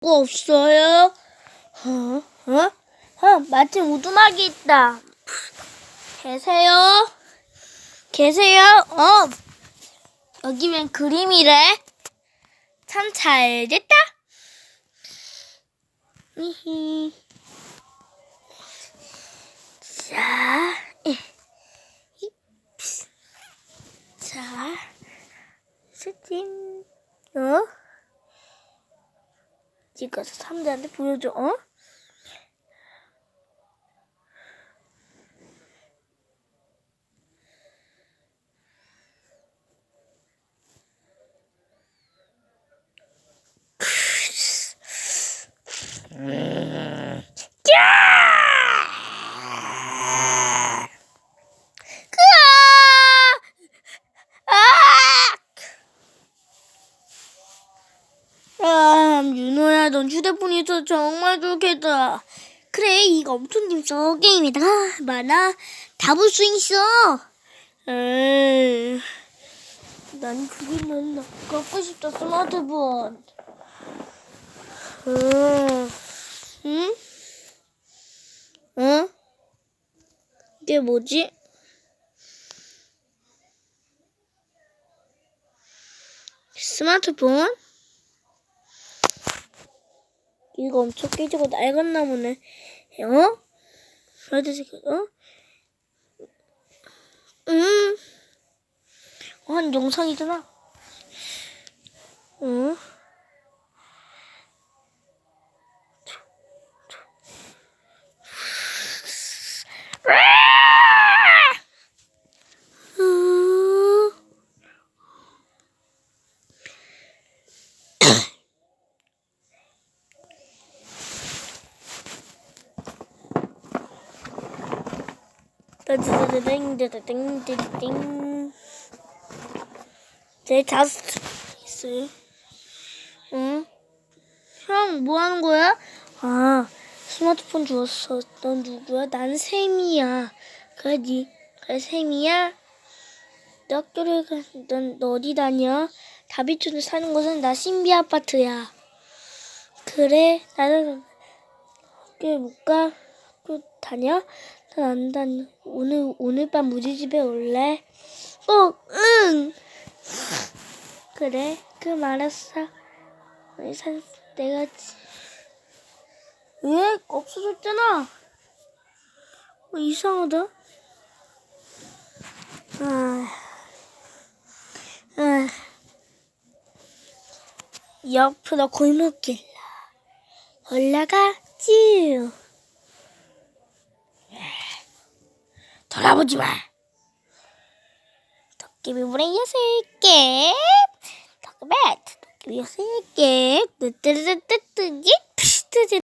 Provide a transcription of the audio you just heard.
거 없어요? 어? 어? 어, 마침 우두막이 있다. 계세요? 계세요? 어, 여기 웬 그림이래? 참 잘 됐다. 자. 자, 스팀, 어? 찍어서 사람들한테 보여줘, 어? 아, 윤호야, 넌 휴대폰이 있어 정말 좋겠다. 그래, 이거 엄청 재밌어. 게임에다가 많아. 다볼 수 있어. 에이, 난 그림만 갖고 싶다, 스마트폰. 응? 응? 응? 이게 뭐지? 스마트폰? 이거 엄청 깨지고 낡았나 보네. 어? 그래도 어? 음. 어, 한 영상이잖아. 어? 음. 땡땡땡땡땡땡 제 자스트 있어요. 응? 형, 뭐 하는 거야? 아, 스마트폰 주웠어. 넌 누구야? 난 샘이야. 그래, 니, 그래, 샘이야? 너 학교를, 가, 넌, 너 어디 다녀? 다비촌에 사는 곳은 나 신비 아파트야. 그래, 나는 학교에 못 가? 학교 다녀? 난 안 다녀. 오늘, 오늘 밤 우리 집에 올래? 어, 응! 그래, 그럼 알았어. 아니, 사, 내가, 지- 왜? 없어졌잖아. 어, 이상하다. 아, 아. 옆으로 골목길 올라가 지. 돌아보지 마. 도깨비 물에 여슬게. 도깨비, 여슬게. 뜨뜨뜨뜨뜨기.